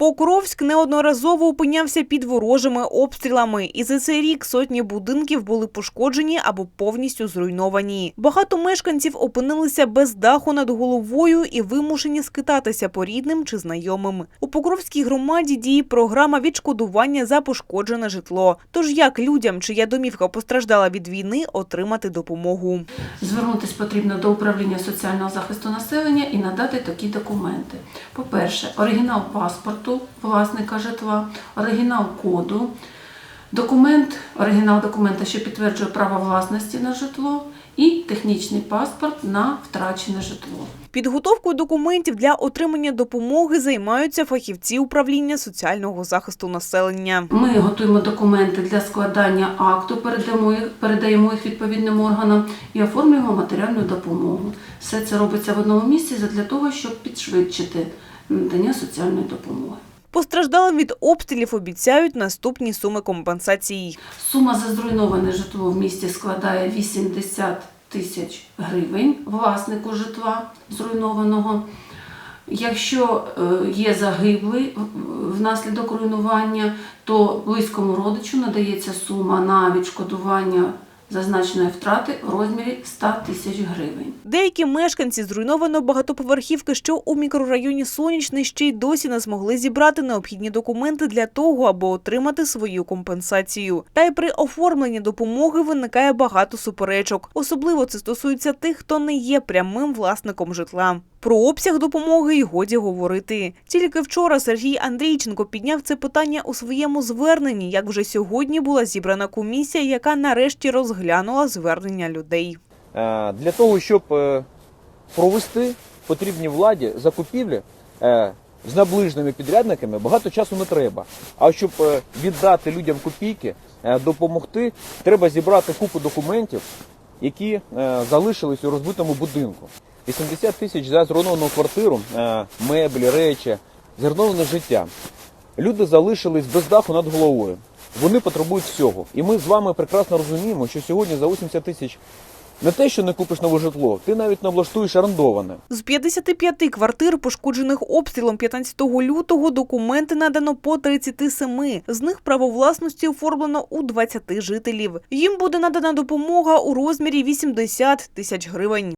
Покровськ неодноразово опинявся під ворожими обстрілами, і за цей рік сотні будинків були пошкоджені або повністю зруйновані. Багато мешканців опинилися без даху над головою і вимушені скитатися по рідним чи знайомим. У Покровській громаді діє програма відшкодування за пошкоджене житло. Тож як людям, чия домівка постраждала від війни, отримати допомогу? Звернутися потрібно до управління соціального захисту населення і надати такі документи. По-перше, оригінал паспорту власника житла, оригінал коду, документ, оригінал документа, що підтверджує право власності на житло, і технічний паспорт на втрачене житло. Підготовкою документів для отримання допомоги займаються фахівці управління соціального захисту населення. Ми готуємо документи для складання акту, передаємо їх, передаємо їх відповідним органам і оформлюємо матеріальну допомогу. Все це робиться в одному місці для того, щоб підшвидшити надання соціальної допомоги. Постраждалим від обстрілів обіцяють наступні суми компенсацій. Сума за зруйноване житло в місті складає 80 тисяч гривень власнику житла зруйнованого. Якщо е, є загиблий внаслідок руйнування, то близькому родичу надається сума на відшкодування зазначеної втрати в розмірі 100 тисяч гривень. Деякі мешканці зруйнованої багатоповерхівки, що у мікрорайоні Сонячний, ще й досі не змогли зібрати необхідні документи для того, аби отримати свою компенсацію. Та й при оформленні допомоги виникає багато суперечок. Особливо це стосується тих, хто не є прямим власником житла. Про обсяг допомоги й годі говорити. Тільки вчора Сергій Андрійченко підняв це питання у своєму зверненні. Як вже сьогодні була зібрана комісія, яка нарешті розглянула звернення людей. Е, Для того, щоб е, провести потрібній владі закупівлі е, з наближеними підрядниками, багато часу не треба. А щоб віддати людям копійки, допомогти, треба зібрати купу документів, які залишились у розбитому будинку. 80 тисяч за зруйновану квартиру, е, меблі, речі, зруйноване життя. Люди залишились без даху над головою. Вони потребують всього. І ми з вами прекрасно розуміємо, що сьогодні за 80 тисяч не те, що не купиш нове житло, ти навіть не облаштуєш орендоване. З 55 квартир, пошкоджених обстрілом 15 лютого, документи надано по 37. З них право власності оформлено у 20 жителів. Їм буде надана допомога у розмірі 80 тисяч гривень.